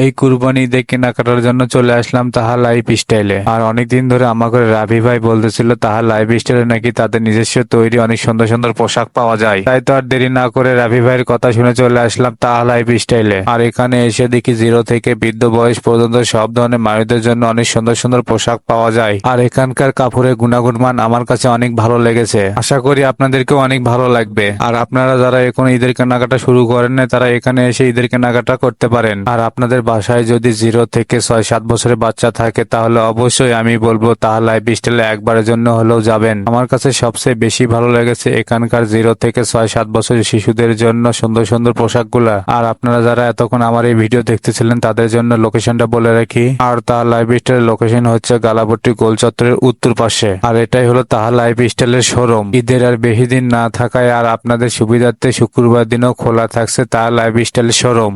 এই কুরবানি ঈদে কেনাকাটার জন্য চলে আসলাম তাহা লাইফ স্টাইলে আর অনেকদিন ধরে আমাকে রাভি ভাই বলতেছিল তাহা লাইফ স্টাইলে নাকি তাদের নিজস্ব তৈরি অনেক সুন্দর সুন্দর পোশাক পাওয়া যায়। তাই তো আর দেরি না করে রাভি ভাইয়ের কথা শুনে চলে আসলাম তাহা লাইফ স্টাইলে আর এখানে এসে দেখি জিরো থেকে বৃদ্ধ বয়স পর্যন্ত সব ধরনের মানুষদের জন্য অনেক সুন্দর সুন্দর পোশাক পাওয়া যায়। আর এখানকার কাপড়ের গুণাগুণ মান আমার কাছে অনেক ভালো লেগেছে। আশা করি আপনাদেরকেও অনেক ভালো লাগবে। আর আপনারা যারা এখন ঈদের কেনাকাটা শুরু করেন না তারা এখানে এসে ঈদের কেনাকাটা করতে পারেন। আর আপনাদের বাসায় যদি জিরো থেকে ছয়, সাত বছরের বাচ্চা থাকে, তাহলে অবশ্যই আমি বলব, তাহলে স্টাইলে একবারের জন্য হলেও যাবেন। আমার কাছে সবচেয়ে বেশি ভালো লেগেছে এখানকার জিরো থেকে ছয়, সাত বছরের শিশুদের জন্য সুন্দর সুন্দর পোশাকগুলা। আর আপনারা যারা এতক্ষণ আমার এই ভিডিও দেখতেছিলেন, তাদের জন্য লোকেশনটা বলে রাখি। আর তাহা লাইফ স্টাইলের লোকেশন হচ্ছে গালাপট্টি গোল চত্বরের উত্তর পাশে। আর এটাই হলো তাহা লাইফ স্টাইলের শোরুম। ঈদের আর বেশি দিন না থাকায় আর আপনাদের সুবিধার্থে শুক্রবার দিনও খোলা থাকছে তাহা লাইফ স্টাইলের শোরুম।